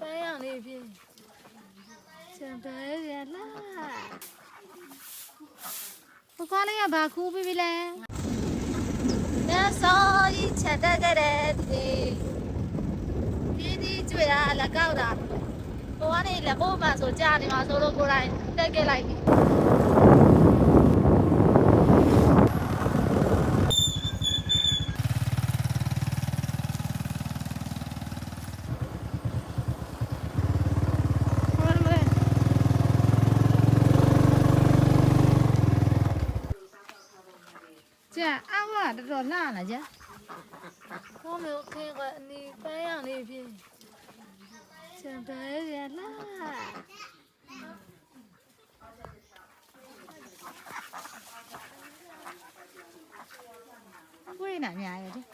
ပန်းရောင်လေးဖြစ်စံပန်းရလာဘကွာလေးကဘာခူးပြီးပြီလဲနတ်စောကြီးချက်တက်ကြတဲ့ဒီဒီဒီကျွေတာလက်ကောက်တာဘွားနေလက်ဖို့မှဆိုကြာနေမှာဆိုလို့ကိုယ်တိုင်တက်ခဲ့လိုက်ပြီ န်အမတော်တော်လှလာကြဟောမျိုးခင်းကအနီပန်းရောင်လေးဖြစ်ကျန်ပန်းရလာဝေးနာများရတယ်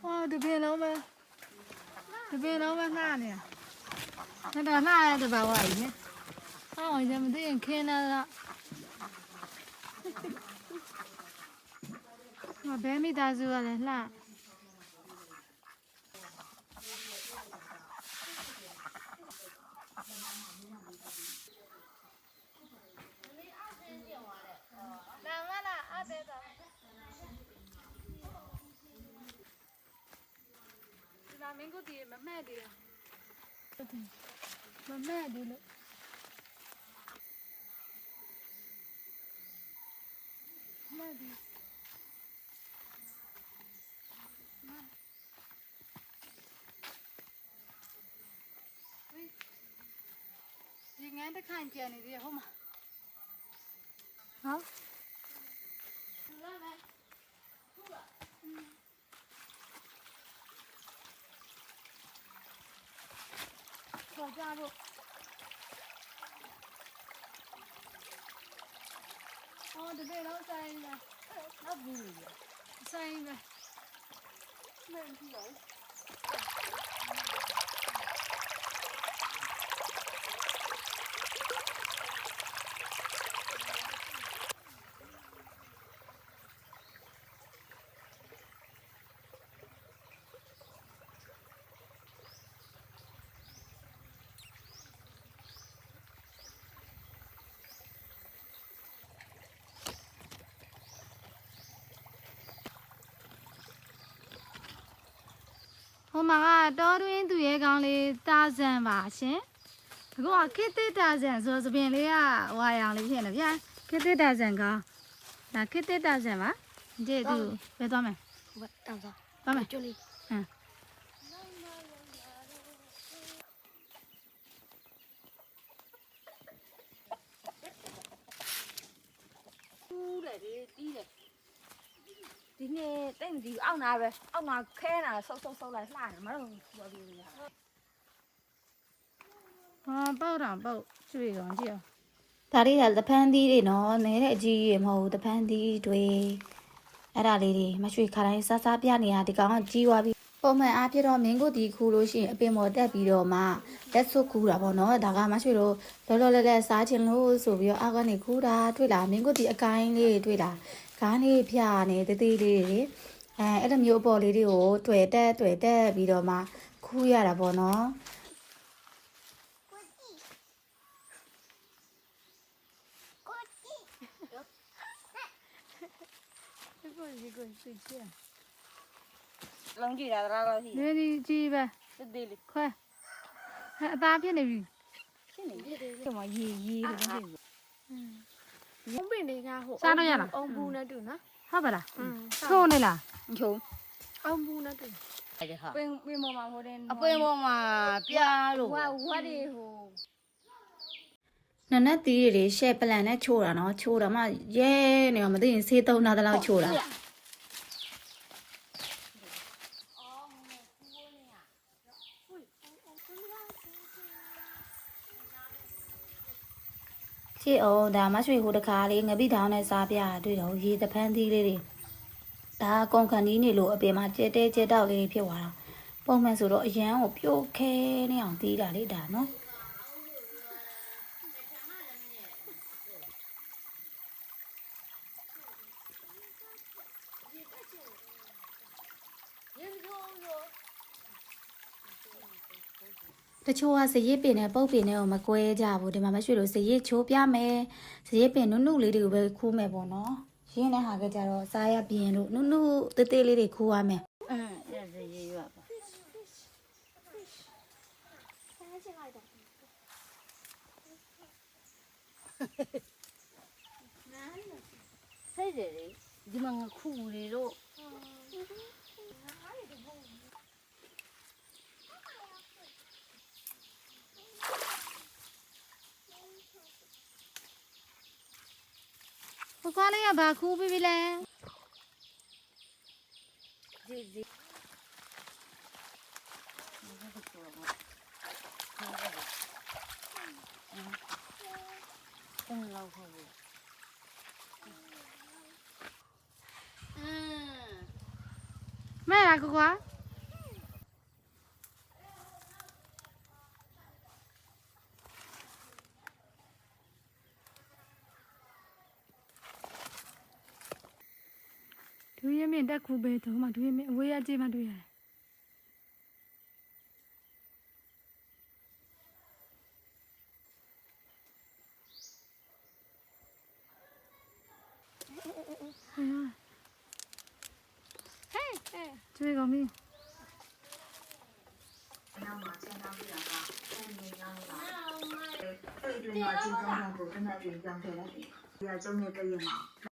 ဟောဒီပင်လုံးပဲဒီပင်လုံး ပဲလှနေတာတော်တော်လှရတဲ့ဘာဝကြီးနဲ့ဟောရမသိရင်ခင်းလာတော့မဘဲမိသားစုကလည်းလှနာမလားအတဲ့တော့ဒီမှာမင်းကိုဒီမမက်သေးမမက်သေးလို့ မက်သေးဒီငန်းတစ်ခိုင်ပြန်နေသေးရဟုတ်မှာဟုတ်လာမယ်ခေါ် ကြဖို့အော်ဒီလိုတော့ဆိုင်ပဲ ဟုတ်ဘူးဆိုင်ပဲမင်းကြည့်လိုက်ဟိုမှာကတောတွင်းသူရဲကောင်းလေးတာဇန်ပါရှင်အခုကခေတ်သစ်တာဇန်ဆိုသပင်လေးကဟွာရောင်လေးဖြစ်နေဗျာခေတ်သစ်တာဇန်ကောင်းဒါခေတ်သစ်တာဇန်ပါဒီသူဘယ်သွားမလဲဘတ်တောင်းစားသွားမယ်ကျွလေးဟမ် ဦးလေဒီတီးတယ် ဒီနေ့တိတ်မကြည့်ဘူးအောက်နာပဲအောက်နာခဲနာဆုပ်ဆုပ်ဆုပ်လိုက်လှတယ်မတော့ဘူးပြောပြီးရဟာပေါက်တာပေါက်ကျွေကောင်ကြည့်အောင်ဒါလေးကသဖန်းသီးတွေနော်နဲတဲ့အကြီးကြီးမဟုတ်ဘူးသဖန်းသီးတွေအဲ့ဒါလေးတွေမရွှေခါတိုင်းစားစားပြနေတာဒီကောင်ကကြီးသွားပြီ ပုံမှန်အားဖြင့်တော့မင်းကိုဒီခူလို့ရှိရင်အပင်ပေါ်တက်ပြီးတော့မှလက်စွပ်ခူတာပေါ့နော်ဒါကမရွှေတို့လောလောလတ်လတ်စားချင်လို့ဆိုပြီးတော့အောက်ကနေခူတာတွေ့လားမင်းကိုဒီအကိုင်းလေးတွေတွေ့လားကားလေးဖြာနေသေးသေးလေးတွေအဲအဲ့လိုမျိုးအပေါ်လေးတွေကိုတွေ့တက်တွေ့တက်ပြီးတော့မှခူးရတာပေါ့နော်ကိုကြီးကိုစိတ်ချ လုံးကြည့်တာတော့ရှိနေဒီကြီးပဲစစ်သေးလေးခွဲဟဲ့အသားဖြစ်နေပြီရှင်းနေတယ်ဒီမှာရေရေလို့ဖြစ်ဘူးဘုံပင်တွေကဟိုစားလို့ရလားအုံဘူးနဲ့တူနော်ဟုတ်ပါလားอืมထိုးနေလားချုံအုံဘူးနဲ့တူအဲ့ဒါဟာပင်ပင်ပေါ်မှာဟိုတဲ့အပွင့်ပေါ်မှာပြားလို့ဝါဝါတွေဟိုနနက်သီးတွေရှယ်ပလန်နဲ့ချိုးတာနော်ချိုးတာမှရဲနေတော့မသိရင်ဆေးသုံးတာတလောက်ချိုးတာ ချစ်အောင်ဒါမရွှေဟိုတခါလေးငပိတောင်းနဲ့စားပြတွေ့တော့ရေတဖန်းသီးလေးတွေဒါကုန်ခန်ဒီနေလို့အပြင်မှာကျဲတဲကျဲတောက်လေးဖြစ်သွားတာပုံမှန်ဆိုတော့အရန်ကိုပြုတ်ခဲနေအောင်တီးတာလေဒါနော် တချို့ကစရစ်ပင်နဲ့ပုတ်ပင်နဲ့ကိုမကွဲကြဘူးဒီမှာမရွှေလို့စရစ်ချိုးပြမယ်စရစ်ပင်နုနုလေးတွေကိုပဲခူးမယ်ပေါ့နော်ရင်းတဲ့ဟာကကြတော့စားရပြင်လို့နုနုတေးသေးလေးတွေခူးရမယ်အင်းအဲ့ဒါရေးရပါဆိုင်တယ်လေဒီမှာငါခုတွေတော့ ကိုကွာလေးကဘာခူးပြီးပြီလဲဒီဒီ င်းလောက်ဟုတ်ဘူးအင်း မဲလားကိုကွာဒူးရမြင့်တက်ခုပဲတော့မှဒူးရမြင့်အဝေးရကြည့်မှတွေ့ရတယ်ကျွေးကုန်ပြီ 对对，要进中上部，真的进江水了，要中那个月嘛。